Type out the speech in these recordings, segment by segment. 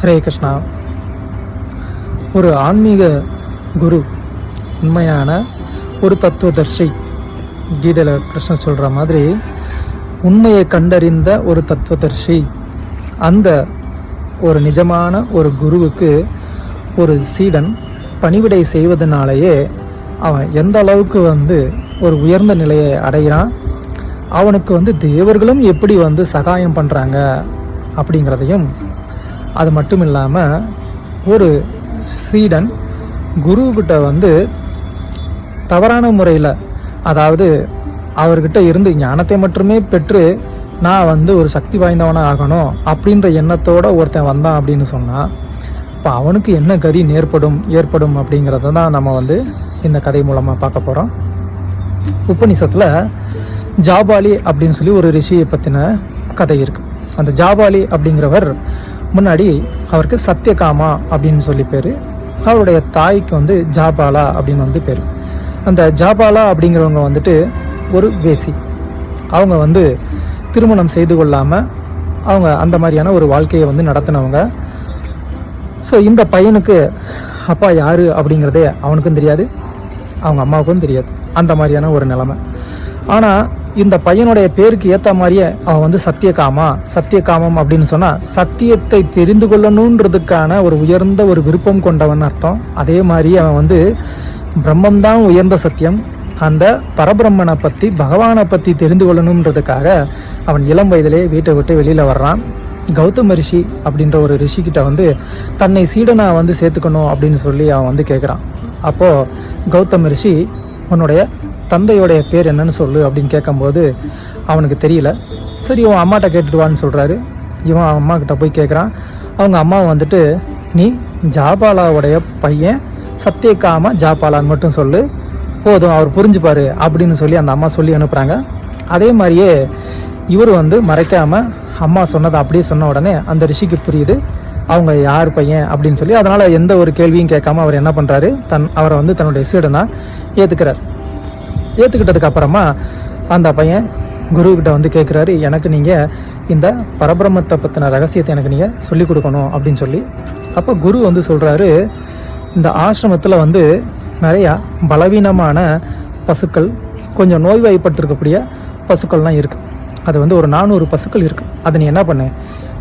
ஹரே கிருஷ்ணா. ஒரு ஆன்மீக குரு உண்மையான ஒரு தத்துவதர்ஷி கீதையில் கிருஷ்ணன் சொல்கிற மாதிரி உண்மையை கண்டறிந்த ஒரு தத்துவதர்ஷி அந்த ஒரு நிஜமான ஒரு குருவுக்கு ஒரு சீடன் பணிவிடை செய்வதனாலேயே அவன் எந்த அளவுக்கு வந்து ஒரு உயர்ந்த நிலையை அடைகிறான் அவனுக்கு வந்து தேவர்களும் எப்படி வந்து சகாயம் பண்ணுறாங்க அப்படிங்கிறதையும் அது மட்டும் இல்லாமல் ஒரு ஸ்ரீடன் குருக்கிட்ட வந்து தவறான முறையில் அதாவது அவர்கிட்ட இருந்து ஞானத்தை மட்டுமே பெற்று நான் வந்து ஒரு சக்தி வாய்ந்தவனாக ஆகணும் அப்படின்ற எண்ணத்தோடு ஒருத்தன் வந்தான் அப்படின்னு சொன்னால் இப்போ அவனுக்கு என்ன கதி நேர்படும் ஏற்படும் அப்படிங்கிறத தான் நம்ம வந்து இந்த கதை மூலமாக பார்க்க போகிறோம் உபநிஷத்தில் ஜாபாலி அப்படின்னு சொல்லி ஒரு ரிஷியை பற்றின கதை இருக்குது அந்த ஜாபாலி அப்படிங்கிறவர் முன்னாடி அவருக்கு சத்யகாமா அப்படின்னு சொல்லி பேர். அவருடைய தாய்க்கு வந்து ஜாபாலா அப்படின்னு வந்து பேர். அந்த ஜாபாலா அப்படிங்கிறவங்க வந்துட்டு ஒரு வேசி. அவங்க வந்து திருமணம் செய்து கொள்ளாமல் அவங்க அந்த மாதிரியான ஒரு வாழ்க்கையை வந்து நடத்தினவங்க. ஸோ இந்த பையனுக்கு அப்பா யார் அப்படிங்கிறதே அவனுக்கும் தெரியாது. அவங்க அம்மாவுக்கும் தெரியாது. அந்த மாதிரியான ஒரு நிலமை. ஆனால் இந்த பையனுடைய பேருக்கு ஏற்ற மாதிரியே அவன் வந்து சத்தியகாமா சத்தியகாமம் அப்படின்னு சொன்னால் சத்தியத்தை தெரிந்து கொள்ளணுன்றதுக்கான ஒரு உயர்ந்த ஒரு விருப்பம் கொண்டவன் அர்த்தம். அதே மாதிரி அவன் வந்து பிரம்மம்தான் உயர்ந்த சத்தியம். அந்த பரபிரம்மனை பற்றி பகவானை பற்றி தெரிந்து கொள்ளணுன்றதுக்காக அவன் இளம் வயதிலே வீட்டை விட்டு வெளியில் வர்றான். கௌதம ரிஷி அப்படின்ற ஒரு ரிஷிக்கிட்ட வந்து தன்னை சீடனா வந்து சேர்த்துக்கணும் அப்படின்னு சொல்லி அவன் வந்து கேட்குறான் அப்போது கௌதம ரிஷி உன்னுடைய தந்தையோடைய பேர் என்னன்னு சொல்லு அப்படின்னு கேட்கும்போது அவனுக்கு தெரியல. சரி இவன் அம்மாட்ட கேட்டுடுவான்னு சொல்கிறாரு இவன் அவன் அம்மா கிட்ட போய் கேட்குறான் அவங்க அம்மா வந்துட்டு நீ ஜாபாலாவுடைய பையன் சத்தியகாம ஜாபாலான்னு மட்டும் சொல்லு. போதும் அவர் புரிஞ்சுப்பார் அப்படின்னு சொல்லி அந்த அம்மா சொல்லி அனுப்புகிறாங்க அதே மாதிரியே இவர் வந்து மறைக்காமல் அம்மா சொன்னதை அப்படியே சொன்ன உடனே அந்த ரிஷிக்கு புரியுது. அவங்க யார் பையன் அப்படின்னு சொல்லி அதனால் எந்த ஒரு கேள்வியும் கேட்காம அவர் என்ன பண்ணுறாரு தன் அவரை வந்து தன்னுடைய சீடனாக ஏற்றுக்கிறார் ஏற்றுக்கிட்டதுக்கு அப்புறமா அந்த பையன் குருக்கிட்ட வந்து கேட்குறாரு எனக்கு நீங்கள் இந்த பரபிரமத்தை பற்றின ரகசியத்தை எனக்கு நீங்கள் சொல்லிக் கொடுக்கணும் அப்படின்னு சொல்லி. அப்போ குரு வந்து சொல்கிறாரு இந்த ஆசிரமத்தில் வந்து நிறையா பலவீனமான பசுக்கள் கொஞ்சம் நோய்வாய்ப்பட்டிருக்கக்கூடிய பசுக்கள்லாம் இருக்குது அது வந்து ஒரு நானூறு பசுக்கள் இருக்குது அதை நீ என்ன பண்ணு?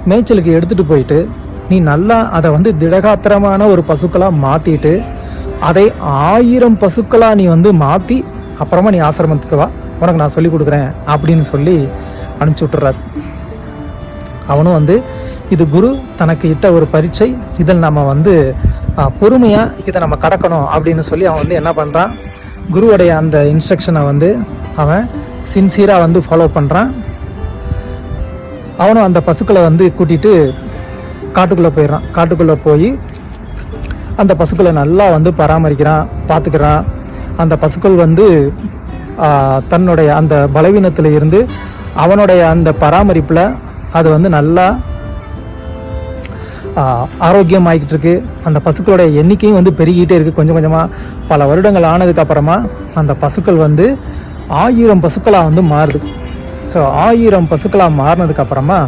மேய்ச்சலுக்கு எடுத்துகிட்டு போயிட்டு நீ நல்லா அதை வந்து திடகாத்திரமான ஒரு பசுக்களாக மாற்றிட்டு அதை ஆயிரம் பசுக்களாக நீ வந்து மாற்றி அப்புறமா நீ ஆசிரமத்துக்கு வா. உனக்கு நான் சொல்லி கொடுக்குறேன் அப்படின்னு சொல்லி அனுப்பிச்சி விட்டுறாரு. அவனும் வந்து இது குரு தனக்கு இட்ட ஒரு பரீட்சை. இதில் நம்ம வந்து பொறுமையாக இதை நம்ம கடக்கணும். அப்படின்னு சொல்லி அவன் வந்து என்ன பண்ணுறான் குருவுடைய அந்த இன்ஸ்ட்ரக்ஷனை வந்து அவன் சின்சியராக வந்து ஃபாலோ பண்ணுறான் அவனும் அந்த பசுக்களை வந்து கூட்டிகிட்டு காட்டுக்குள்ளே போயிடுறான். காட்டுக்குள்ளே போய் அந்த பசுக்களை நல்லா வந்து பராமரிக்கிறான் பார்த்துக்கிறான் அந்த பசுக்கள் வந்து தன்னுடைய அந்த பலவீனத்தில் இருந்து அவனுடைய அந்த பராமரிப்பில் அது வந்து நல்லா ஆரோக்கியமாகிக்கிட்டு இருக்கு அந்த பசுக்களுடைய எண்ணிக்கையும் வந்து பெருகிட்டே இருக்குது கொஞ்சம் கொஞ்சமாக பல வருடங்கள் ஆனதுக்கப்புறமா அந்த பசுக்கள் வந்து ஆயிரம் பசுக்களாக வந்து மாறுது. ஸோ ஆயிரம் பசுக்களாக மாறினதுக்கப்புறமா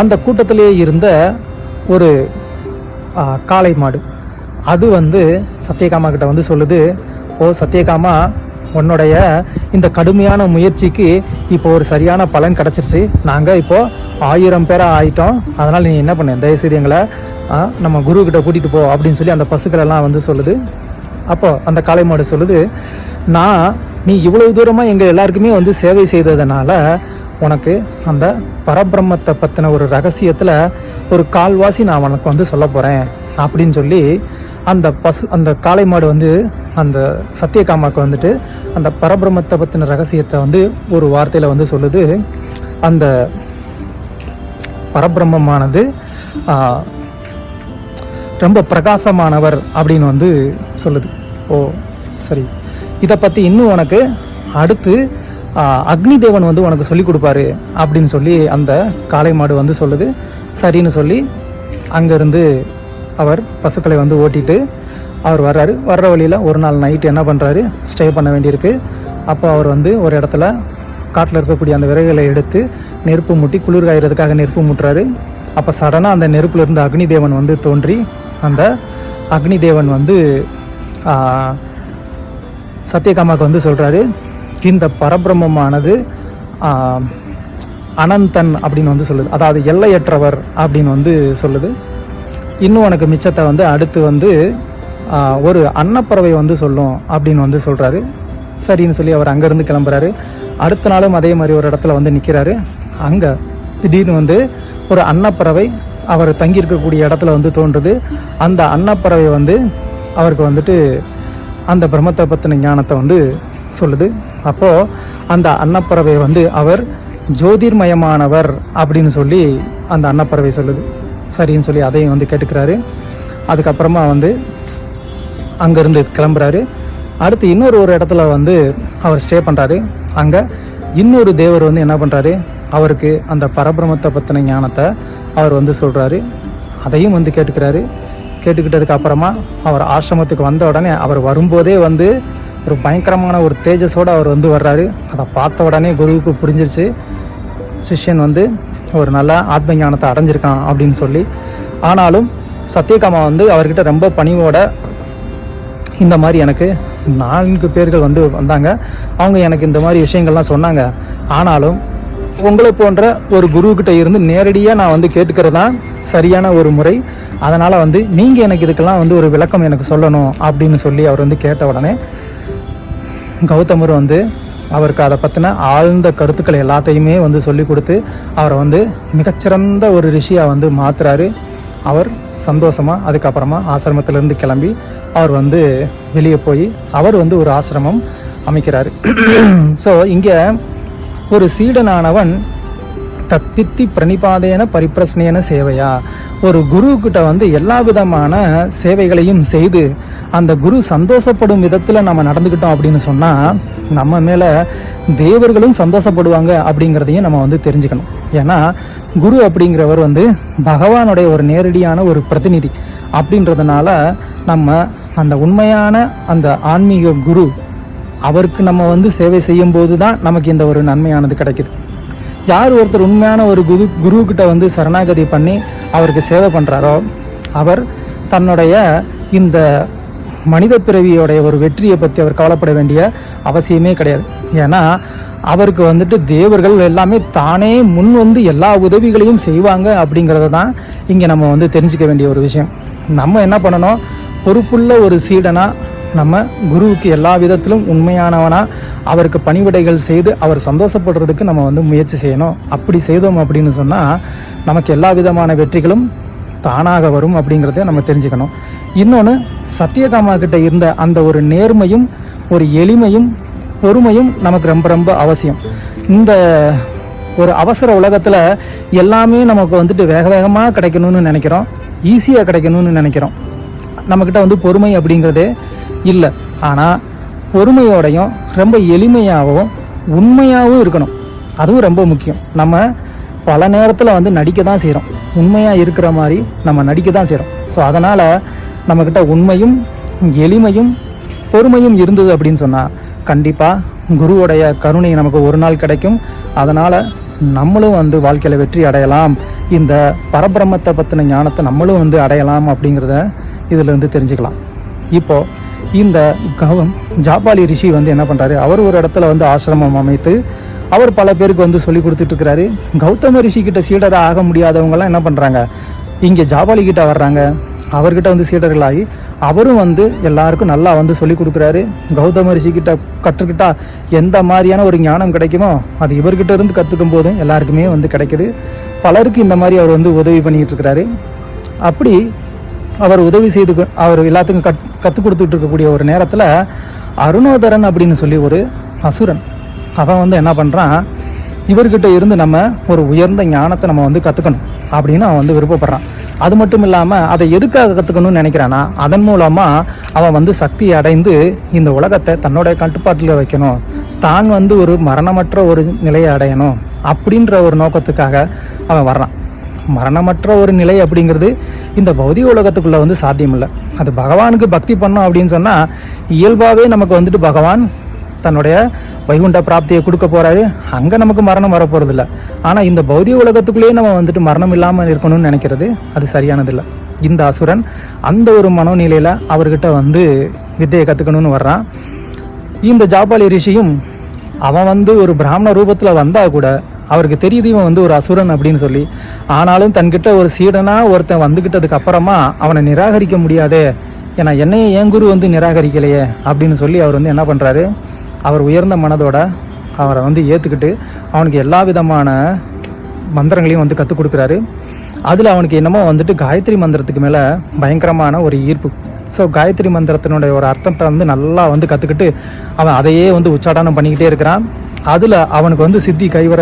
அந்த கூட்டத்திலே இருந்த ஒரு காளை மாடு. அது வந்து சத்யகாமா கிட்ட வந்து சொல்லுது ஓ சத்யகாமா உன்னுடைய இந்த கடுமையான முயற்சிக்கு இப்போ ஒரு சரியான பலன் கிடச்சிருச்சு. நாங்கள் இப்போது ஆயிரம் பேராக ஆயிட்டோம். அதனால் நீ என்ன பண்ண? தயவுசெய்து எங்களை நம்ம குருக்கிட்ட கூட்டிகிட்டு போ அப்படின்னு சொல்லி அந்த பசுக்களெல்லாம் வந்து சொல்லுது. அப்போது அந்த காளை மாடு சொல்லுது நான் நீ இவ்வளவு தூரமாக எங்கள் எல்லாருக்குமே வந்து சேவை செய்ததுனால உனக்கு அந்த பரபிரம்மத்தை பற்றின ஒரு ரகசியத்தில் ஒரு கால்வாசி நான் உனக்கு வந்து சொல்ல போகிறேன் அப்படின்னு சொல்லி அந்த பசு அந்த காளை மாடு வந்து அந்த சத்தியகாமாக்கு வந்துட்டு அந்த பரபிரம்மத்தை பற்றின ரகசியத்தை வந்து ஒரு வார்த்தையில் வந்து சொல்லுது. அந்த பரபிரம்மமானது ரொம்ப பிரகாசமானவர் அப்படின்னு வந்து சொல்லுது. ஓ சரி. இதை பற்றி இன்னும் உனக்கு அடுத்து அக்னி தேவன் வந்து உனக்கு சொல்லி கொடுப்பாரு அப்படின்னு சொல்லி அந்த காளை மாடு வந்து சொல்லுது. சரின்னு சொல்லி அங்கேருந்து அவர் பசுக்களை வந்து ஓட்டிட்டு அவர் வர்றாரு. வர்ற வழியில் ஒரு நாள் நைட்டு என்ன பண்ணுறாரு ஸ்டே பண்ண வேண்டியிருக்கு. அப்போ அவர் வந்து ஒரு இடத்துல காட்டில் இருக்கக்கூடிய அந்த விறகுகளை எடுத்து நெருப்பு மூட்டி குளிர் காயறதுக்காக நெருப்பு மூட்டுறாரு. அப்போ சடனாக அந்த நெருப்பில் இருந்து அக்னி தேவன் வந்து தோன்றி அந்த அக்னி தேவன் வந்து சத்யகாமாவுக்கு வந்து சொல்கிறாரு இந்த பரபிரம்மமானது அனந்தன் அப்படின்னு வந்து சொல்லுது. அதாவது எல்லையற்றவர் அப்படின்னு வந்து சொல்லுது. இன்னும் உனக்கு மிச்சத்தை வந்து அடுத்து வந்து ஒரு அன்னப்பறவை வந்து சொல்லும் அப்படின்னு வந்து சொல்கிறாரு சரின்னு சொல்லி அவர் அங்கேருந்து கிளம்புறாரு. அடுத்த நாளும் அதே மாதிரி ஒரு இடத்துல வந்து நிற்கிறாரு அங்கே திடீர்னு வந்து ஒரு அன்னப்பறவை அவர் தங்கியிருக்கக்கூடிய இடத்துல வந்து தோன்றுது. அந்த அன்னப்பறவை வந்து அவருக்கு வந்துட்டு அந்த பிரம்மத்தை பற்றின ஞானத்தை வந்து சொல்லுது. அப்போது அந்த அன்னப்பறவை வந்து அவர் ஜோதிர்மயமானவர் அப்படின்னு சொல்லி அந்த அன்னப்பறவை சொல்லுது. சரின்னு சொல்லி அதையும் வந்து கேட்டுக்கிறாரு. அதுக்கப்புறமா வந்து அங்கேருந்து கிளம்புறாரு. அடுத்து இன்னொரு ஒரு இடத்துல வந்து அவர் ஸ்டே பண்ணுறாரு அங்கே இன்னொரு தேவர் வந்து என்ன பண்ணுறாரு அவருக்கு அந்த பரபிரமத்தை பற்றின ஞானத்தை அவர் வந்து சொல்கிறாரு அதையும் வந்து கேட்டுக்கிறாரு. கேட்டுக்கிட்டதுக்கு அப்புறமா அவர் ஆசிரமத்துக்கு வந்த உடனே அவர் வரும்போதே வந்து ஒரு பயங்கரமான ஒரு தேஜஸோடு அவர் வந்து வர்றாரு. அதை பார்த்த உடனே குருவுக்கு புரிஞ்சிருச்சு. சிஷ்யன் வந்து ஒரு நல்ல ஆத்ம ஞானத்தை அடைஞ்சிருக்கான் அப்படின்னு சொல்லி. ஆனாலும் சத்யகாமா வந்து அவர்கிட்ட ரொம்ப பணிவோட இந்த மாதிரி எனக்கு நான்கு பேர்கள் வந்து வந்தாங்க. அவங்க எனக்கு இந்த மாதிரி விஷயங்கள்லாம் சொன்னாங்க. ஆனாலும் உங்களை போன்ற ஒரு குருக்கிட்ட இருந்து நேரடியாக நான் வந்து கேட்டுக்கிறது தான் சரியான ஒரு முறை. அதனால் வந்து நீங்கள் எனக்கு இதுக்கெல்லாம் வந்து ஒரு விளக்கம் எனக்கு சொல்லணும் அப்படின்னு சொல்லி அவர் வந்து கேட்ட உடனே கௌதமர் வந்து அவருக்கு அதை பற்றின ஆழ்ந்த கருத்துக்கள் எல்லாத்தையுமே வந்து சொல்லி கொடுத்து அவரை வந்து மிகச்சிறந்த ஒரு ரிஷியாக வந்து மாற்றுறாரு அவர் சந்தோஷமாக அதுக்கப்புறமா ஆசிரமத்திலேருந்து கிளம்பி அவர் வந்து வெளியே போய் அவர் வந்து ஒரு ஆசிரமம் அமைக்கிறார். ஸோ இங்கே ஒரு சீடனானவன் தத்பித்தி பிரணிபாதேன பரிப்பிரஸ்னேன சேவையா. ஒரு குருக்கிட்ட வந்து எல்லா விதமான சேவைகளையும் செய்து அந்த குரு சந்தோஷப்படும் விதத்தில் நம்ம நடந்துக்கிட்டோம் அப்படின்னு சொன்னால் நம்ம மேலே தேவர்களும் சந்தோஷப்படுவாங்க அப்படிங்கிறதையும் நம்ம வந்து தெரிஞ்சுக்கணும். ஏன்னா குரு அப்படிங்கிறவர் வந்து பகவானுடைய ஒரு நேரடியான ஒரு பிரதிநிதி. அப்படின்றதுனால நம்ம அந்த உண்மையான அந்த ஆன்மீக குரு அவருக்கு நம்ம வந்து சேவை செய்யும் போது தான் நமக்கு இந்த ஒரு நன்மையானது கிடைக்குது. யார் ஒருத்தர் உண்மையான ஒரு குரு குருக்கிட்ட வந்து சரணாகதி பண்ணி அவருக்கு சேவை பண்ணுறாரோ அவர் தன்னுடைய இந்த மனித பிறவியோடைய ஒரு வெற்றியை பற்றி அவர் கவலைப்பட வேண்டிய அவசியமே கிடையாது. ஏன்னா அவருக்கு வந்துட்டு தேவர்கள் எல்லாமே தானே முன் வந்து எல்லா உதவிகளையும் செய்வாங்க அப்படிங்கிறத தான் இங்கே நம்ம வந்து தெரிஞ்சுக்க வேண்டிய ஒரு விஷயம். நம்ம என்ன பண்ணணும்? பொறுப்புள்ள ஒரு சீடனாக நம்ம குருவுக்கு எல்லா விதத்திலும் உண்மையானவனா அவருக்கு பணிவிடைகள் செய்து அவர் சந்தோஷப்படுறதுக்கு நம்ம வந்து முயற்சி செய்யணும். அப்படி செய்தோம் அப்படின்னு சொன்னால் நமக்கு எல்லா விதமான வெற்றிகளும் தானாக வரும் அப்படிங்கிறத நம்ம தெரிஞ்சுக்கணும். இன்னொன்று சத்யகாமா கிட்ட இருந்த அந்த ஒரு நேர்மையும் ஒரு எளிமையும் பொறுமையும் நமக்கு ரொம்ப ரொம்ப அவசியம். இந்த ஒரு அவசர உலகத்தில் எல்லாமே நமக்கு வந்துட்டு வேக வேகமாக கிடைக்கணும்னு நினைக்கிறோம். ஈஸியாக கிடைக்கணும்னு நினைக்கிறோம். நம்மக்கிட்ட வந்து பொறுமை அப்படிங்கிறதே இல்லை. ஆனால் பொறுமையோடையும் ரொம்ப எளிமையாகவும் உண்மையாகவும் இருக்கணும். அதுவும் ரொம்ப முக்கியம். நம்ம பல நேரத்தில் வந்து நடிக்க தான் செய்கிறோம் உண்மையாக இருக்கிற மாதிரி நம்ம நடிக்க தான் செய்கிறோம் ஸோ அதனால் நம்மக்கிட்ட உண்மையும் எளிமையும் பொறுமையும் இருந்தது அப்படின்னு சொன்னால் கண்டிப்பாக குருவுடைய கருணை நமக்கு ஒரு நாள் கிடைக்கும். அதனால் நம்மளும் வந்து வாழ்க்கையில் வெற்றி அடையலாம். இந்த பரபிரம்மத்தை பற்றின ஞானத்தை நம்மளும் வந்து அடையலாம் அப்படிங்கிறத இதில் இருந்து தெரிஞ்சுக்கலாம். இப்போது இந்த கவம் ஜாபாலி ரிஷி வந்து என்ன பண்ணுறாரு அவர் ஒரு இடத்துல வந்து ஆசிரமம் அமைத்து அவர் பல பேருக்கு வந்து சொல்லி கொடுத்துட்ருக்கிறாரு. கௌதம ரிஷி கிட்ட சீடராக ஆக முடியாதவங்கலாம் என்ன பண்ணுறாங்க இங்கே ஜாபாலி கிட்ட வர்றாங்க. அவர்கிட்ட வந்து சீடர்களாகி அவரும் வந்து எல்லாருக்கும் நல்லா வந்து சொல்லி கொடுக்குறாரு. கௌதம ரிஷிக்கிட்ட கற்றுக்கிட்டால் கற்றுக்கிட்டா எந்த மாதிரியான ஒரு ஞானம் கிடைக்குமோ அது இவர்கிட்ட இருந்து கற்றுக்கும் போதும் எல்லாருக்குமே வந்து கிடைக்குது. பலருக்கு இந்த மாதிரி அவர் வந்து உதவி பண்ணிக்கிட்டு இருக்கிறாரு. அப்படி அவர் உதவி செய்து கொ- அவர் எல்லாத்துக்கும் கத் கற்றுக் கொடுத்துட்டு இருக்கக்கூடிய ஒரு நேரத்தில் அருணோதரன் அப்படின்னு சொல்லி ஒரு அசுரன். அவன் வந்து என்ன பண்ணுறான் இவர்கிட்ட இருந்து நம்ம ஒரு உயர்ந்த ஞானத்தை நம்ம வந்து கற்றுக்கணும் அப்படின்னு அவன் வந்து விருப்பப்படுறான். அது மட்டும் இல்லாமல் அதை எதுக்காக கற்றுக்கணும்னு நினைக்கிறானா அதன் மூலமாக அவன் வந்து சக்தி அடைந்து இந்த உலகத்தை தன்னுடைய கட்டுப்பாட்டில் வைக்கணும். தான் வந்து ஒரு மரணமற்ற ஒரு நிலையை அடையணும் அப்படின்ற ஒரு நோக்கத்துக்காக அவன் வர்றான். மரணமற்ற ஒரு நிலை அப்படிங்கிறது இந்த பௌதிக உலகத்துக்குள்ளே வந்து சாத்தியமில்லை. அது பகவானுக்கு பக்தி பண்ணோம் அப்படின்னு சொன்னால் இயல்பாகவே நமக்கு வந்துட்டு பகவான் தன்னுடைய வைகுண்ட பிராப்தியை கொடுக்க போகிறாரு அங்கே நமக்கு மரணம் வரப்போகிறதில்ல ஆனால் இந்த பௌதிக உலகத்துக்குள்ளேயே நம்ம வந்துட்டு மரணம் இல்லாமல் இருக்கணும்னு நினைக்கிறது அது சரியானதில்லை. இந்த அசுரன் அந்த ஒரு மனோநிலையில் அவர்கிட்ட வந்து வித்தையை கற்றுக்கணும்னு வர்றான். இந்த ஜாபாலி ரிஷியும் அவன் வந்து ஒரு பிராமண ரூபத்தில் வந்தால் கூட அவருக்கு தெரியுது இவன் வந்து ஒரு அசுரன் அப்படின்னு சொல்லி. ஆனாலும் தன்கிட்ட ஒரு சீடனாக ஒருத்தன் வந்துக்கிட்டதுக்கு அப்புறமா அவனை நிராகரிக்க முடியாதே. ஏன்னா என்னையே என் குரு வந்து நிராகரிக்கலையே அப்படின்னு சொல்லி அவர் வந்து என்ன பண்ணுறாரு அவர் உயர்ந்த மனதோட அவரை வந்து ஏற்றுக்கிட்டு அவனுக்கு எல்லா விதமான மந்திரங்களையும் வந்து கற்றுக் கொடுக்குறாரு. அதில் அவனுக்கு என்னமோ வந்துட்டு காயத்ரி மந்திரத்துக்கு மேலே பயங்கரமான ஒரு ஈர்ப்பு. ஸோ காயத்ரி மந்திரத்தினுடைய ஒரு அர்த்தத்தை வந்து நல்லா வந்து கற்றுக்கிட்டு அவன் அதையே வந்து உச்சாடனம் பண்ணிக்கிட்டே இருக்கிறான். அதில் அவனுக்கு வந்து சித்தி கைவர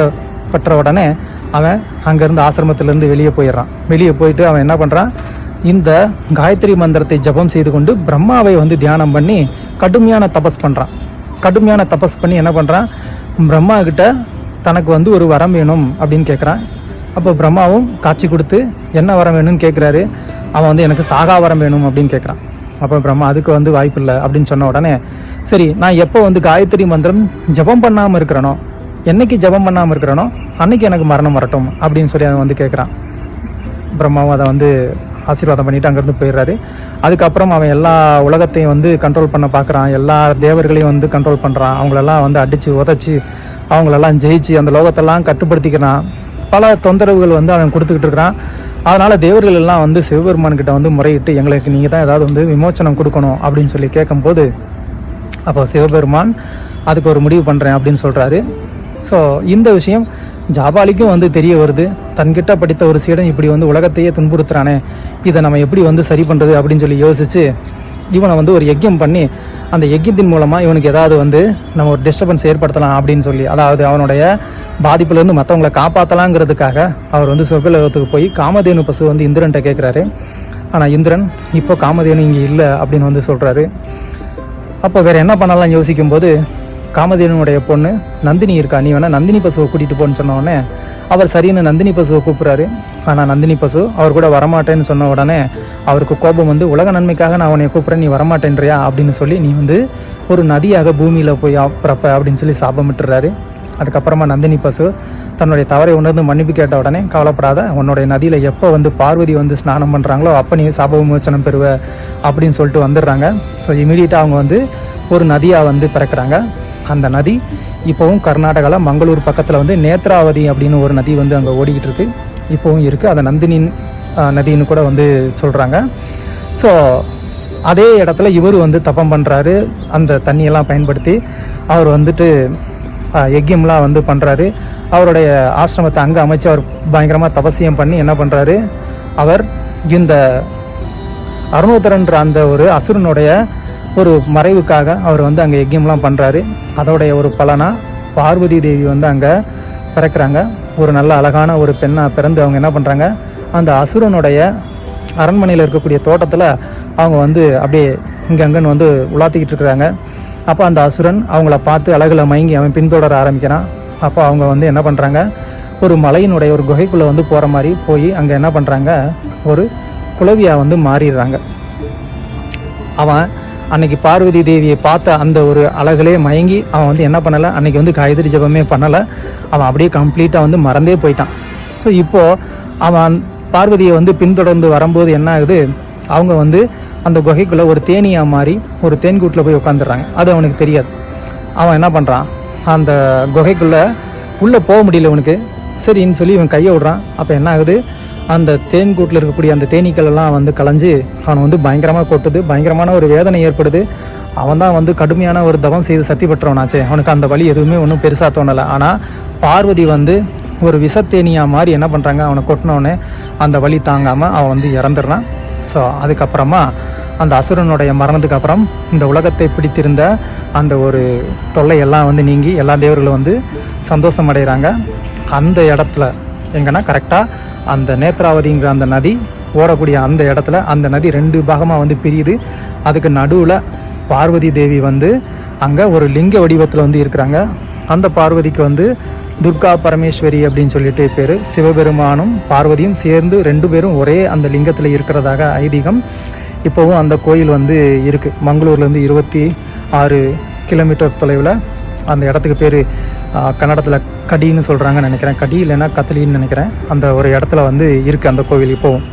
பெற்ற உடனே அவன் அங்கேருந்து ஆசிரமத்திலேருந்து வெளியே போயிடுறான். வெளியே போயிட்டு அவன் என்ன பண்ணுறான் இந்த காயத்ரி மந்திரத்தை ஜபம் செய்து கொண்டு பிரம்மாவை வந்து தியானம் பண்ணி கடுமையான தபஸ் பண்ணுறான் கடுமையான தபஸ் பண்ணி என்ன பண்ணுறான் பிரம்மா கிட்ட தனக்கு வந்து ஒரு வரம் வேணும் அப்படின்னு கேட்குறான் அப்போ பிரம்மாவும் காட்சி கொடுத்து என்ன வரம் வேணும்னு கேட்குறாரு அவன் வந்து எனக்கு சாகா வரம் வேணும் அப்படின்னு கேட்குறான் அப்போ பிரம்மா அதுக்கு வந்து வாய்ப்பு இல்லை அப்படின்னு சொன்ன உடனே சரி நான் எப்போ வந்து காயத்ரி மந்திரம் ஜபம் பண்ணாமல் இருக்கிறனோ என்னைக்கு ஜபம் பண்ணாமல் இருக்கிறனோ அன்னைக்கு எனக்கு மரணம் வரட்டும் அப்படின்னு சொல்லி அவன் வந்து கேட்குறான் பிரம்மாவும் அதை வந்து ஆசீர்வாதம் பண்ணிட்டு அங்கேருந்து போயிடுறாரு. அதுக்கப்புறம் அவன் எல்லா உலகத்தையும் வந்து கண்ட்ரோல் பண்ண பார்க்குறான். எல்லா தேவர்களையும் வந்து கண்ட்ரோல் பண்ணுறான் அவங்களெல்லாம் வந்து அடித்து உதச்சி அவங்களெல்லாம் ஜெயிச்சு அந்த லோகத்தெல்லாம் கட்டுப்படுத்திக்கிறான். பல தொந்தரவுகள் வந்து அவன் கொடுத்துக்கிட்டு இருக்கிறான். அதனால் தேவர்கள் எல்லாம் வந்து சிவபெருமான்கிட்ட வந்து முறையிட்டு எங்களுக்கு நீங்கள் தான் ஏதாவது வந்து விமோச்சனம் கொடுக்கணும் அப்படின்னு சொல்லி கேட்கும்போது அப்போ சிவபெருமான் அதுக்கு ஒரு முடிவு பண்ணுறேன் அப்படின்னு சொல்கிறாரு ஸோ இந்த விஷயம் ஜாபாலிக்கும் வந்து தெரிய வருது. தன்கிட்ட படித்த ஒரு சீடன் இப்படி வந்து உலகத்தையே துன்புறுத்துறானே. இதை நம்ம எப்படி வந்து சரி பண்ணுறது அப்படின்னு சொல்லி யோசித்து இவனை வந்து ஒரு யஜ்யம் பண்ணி அந்த யஜ்யத்தின் மூலமாக இவனுக்கு ஏதாவது வந்து நம்ம ஒரு டிஸ்டர்பன்ஸ் ஏற்படுத்தலாம் அப்படின்னு சொல்லி அதாவது அவனுடைய பாதிப்புலேருந்து மற்றவங்களை காப்பாற்றலாங்கிறதுக்காக அவர் வந்து சொர்க்கலோகத்துக்கு போய் காமதேனு பசு வந்து இந்திரன்ட்ட கேட்குறாரு ஆனால் இந்திரன் இப்போ காமதேனு இங்கே இல்லை அப்படின்னு வந்து சொல்கிறாரு அப்போ வேறு என்ன பண்ணலாம் யோசிக்கும்போது காமதேனுடைய பொண்ணு நந்தினி இருக்கா? நீ வேணால் நந்தினி பசுவை கூட்டிகிட்டு போன்னு சொன்ன உடனே அவர் சரின்னு நந்தினி பசுவை கூப்பிட்றாரு. ஆனால் நந்தினி பசு அவர் கூட வரமாட்டேன்னு சொன்ன உடனே அவருக்கு கோபம் வந்து உலக நன்மைக்காக நான் உன்னை கூப்பிட்றேன் நீ வரமாட்டேன்றியா? அப்படின்னு சொல்லி நீ வந்து ஒரு நதியாக பூமியில் போய் பிறப்ப அப்படின்னு சொல்லி சாபமிட்டுறாரு. அதுக்கப்புறமா நந்தினி பசு தன்னுடைய தவறை உணர்ந்து மன்னிப்பு கேட்ட உடனே கவலைப்படாத உன்னுடைய நதியில் எப்போ வந்து பார்வதி வந்து ஸ்நானம் பண்ணுறாங்களோ அப்போ நீ சாப விமோச்சனம் பெறுவ அப்படின்னு சொல்லிட்டு வந்துடுறாங்க. ஸோ இமீடியட்டாக அவங்க வந்து ஒரு நதியாக வந்து பிறக்கிறாங்க. அந்த நதி இப்போவும் கர்நாடகாவில் மங்களூர் பக்கத்தில் வந்து நேத்ராவதி அப்படின்னு ஒரு நதி வந்து அங்கே ஓடிக்கிட்டு இருக்கு. இப்போவும் இருக்குது அதை நந்தினி நதின்னு கூட வந்து சொல்கிறாங்க ஸோ அதே இடத்துல இவர் வந்து தப்பம் பண்ணுறாரு அந்த தண்ணியெல்லாம் பயன்படுத்தி அவர் வந்துட்டு ஆஹ், வந்து பண்ணுறாரு அவருடைய ஆசிரமத்தை அங்கே அமைச்சு அவர் பயங்கரமாக தபசியம் பண்ணி என்ன பண்ணுறாரு அவர் இந்த அருணோதரன்ற அந்த ஒரு அசுரனுடைய ஒரு மறைவுக்காக அவர் வந்து அங்கே யஜ்யம்லாம் பண்ணுறாரு அதோடைய ஒரு பலனாக பார்வதி தேவி வந்து அங்கே பிறக்கிறாங்க. ஒரு நல்ல அழகான ஒரு பெண்ணாக பிறந்து அவங்க என்ன பண்ணுறாங்க அந்த அசுரனுடைய அரண்மனையில் இருக்கக்கூடிய தோட்டத்தில் அவங்க வந்து அப்படியே இங்கே அங்கன்னு வந்து உலாத்திக்கிட்டு இருக்கிறாங்க. அப்போ அந்த அசுரன் அவங்கள பார்த்து அழகில் மயங்கி அவன் பின்தொடர ஆரம்பிக்கிறான். அப்போ அவங்க வந்து என்ன பண்ணுறாங்க ஒரு மலையினுடைய ஒரு குகைக்குள்ளே வந்து போகிற மாதிரி போய் அங்கே என்ன பண்ணுறாங்க ஒரு குளவியாக வந்து மாறிடுறாங்க. அவன் அன்னைக்கு பார்வதி தேவியை பார்த்த அந்த ஒரு அழகுலே மயங்கி அவன் வந்து என்ன பண்ணலை? அன்னைக்கு வந்து காயத்ரி ஜபமே பண்ணலை. அவன் அப்படியே கம்ப்ளீட்டாக வந்து மறந்தே போயிட்டான். ஸோ இப்போது அவன் பார்வதியை வந்து பின்தொடர்ந்து வரும்போது என்ன ஆகுது? அவங்க வந்து அந்த குகைக்குள்ளே ஒரு தேனியாக மாறி ஒரு தேன்கூட்டில் போய் உட்காந்துடுறாங்க அது அவனுக்கு தெரியாது. அவன் என்ன பண்ணுறான் அந்த குகைக்குள்ளே உள்ளே போக முடியல இவனுக்கு. சரின்னு சொல்லி இவன் கையை விடுறான். அப்போ என்ன ஆகுது? அந்த தேன் கூட்டில் இருக்கக்கூடிய அந்த தேனீக்கள் எல்லாம் வந்து கலைஞ்சு அவனை வந்து பயங்கரமாக கொட்டுது. பயங்கரமான ஒரு வேதனை ஏற்படுது. அவன் தான் வந்து கடுமையான ஒரு தவம் செய்து சக்தி பெற்றவனாச்சே. அவனுக்கு அந்த வழி எதுவுமே ஒன்றும் பெருசாக தோணலை. ஆனால் பார்வதி வந்து ஒரு விஷத்தேனியாக மாதிரி என்ன பண்ணுறாங்க அவனை கொட்டினோடனே அந்த வழி தாங்காமல் அவன் வந்து இறந்துடுறான். ஸோ அதுக்கப்புறமா அந்த அசுரனுடைய மரணத்துக்கு அப்புறம் இந்த உலகத்தை பிடித்திருந்த அந்த ஒரு தொல்லையெல்லாம் வந்து நீங்கி எல்லா தேவர்களும் வந்து சந்தோஷம் அடைகிறாங்க அந்த இடத்துல எங்கன்னா கரெக்டாக அந்த நேத்ராவதிங்கிற அந்த நதி ஓடக்கூடிய அந்த இடத்துல அந்த நதி ரெண்டு பாகமாக வந்து பிரியுது. அதுக்கு நடுவில் பார்வதி தேவி வந்து அங்கே ஒரு லிங்க வடிவத்தில் வந்து இருக்கிறாங்க. அந்த பார்வதிக்கு வந்து துர்கா பரமேஸ்வரி அப்படின்னு சொல்லிட்டு பேர். சிவபெருமானும் பார்வதியும் சேர்ந்து ரெண்டு பேரும் ஒரே அந்த லிங்கத்தில் இருக்கிறதாக ஐதீகம் இப்போவும் அந்த கோயில் வந்து இருக்குது மங்களூர்லேருந்து இருபத்தி ஆறு கிலோமீட்டர் தொலைவில் அந்த இடத்துக்கு பேர் கன்னடத்தில் கடின்னு சொல்கிறாங்கன்னு நினைக்கிறேன். கடி இல்லைன்னா கத்தலின்னு நினைக்கிறேன். அந்த ஒரு இடத்துல வந்து இருக்குது அந்த கோவில் இப்போவும்.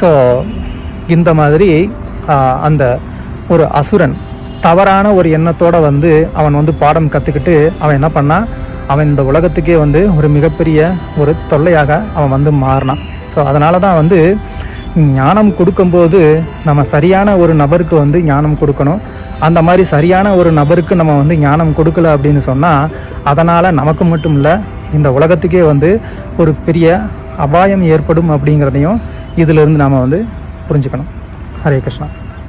ஸோ இந்த மாதிரி அந்த ஒரு அசுரன் தவறான ஒரு எண்ணத்தோடு வந்து அவன் வந்து பாடம் கற்றுக்கிட்டு அவன் என்ன பண்ணான் அவன் இந்த உலகத்துக்கே வந்து ஒரு மிகப்பெரிய ஒரு தொல்லையாக அவன் வந்து மாறினான். ஸோ அதனால தான் வந்து ஞானம் கொடுக்கும்போது நம்ம சரியான ஒரு நபருக்கு வந்து ஞானம் கொடுக்கணும். அந்த மாதிரி சரியான ஒரு நபருக்கு நம்ம வந்து ஞானம் கொடுக்கல அப்படின்னு சொன்னால் அதனால் நமக்கு மட்டும் இல்லை இந்த உலகத்துக்கே வந்து ஒரு பெரிய அபாயம் ஏற்படும் அப்படிங்கிறதையும் இதிலிருந்து நாம் வந்து புரிஞ்சுக்கணும். ஹரே கிருஷ்ணா.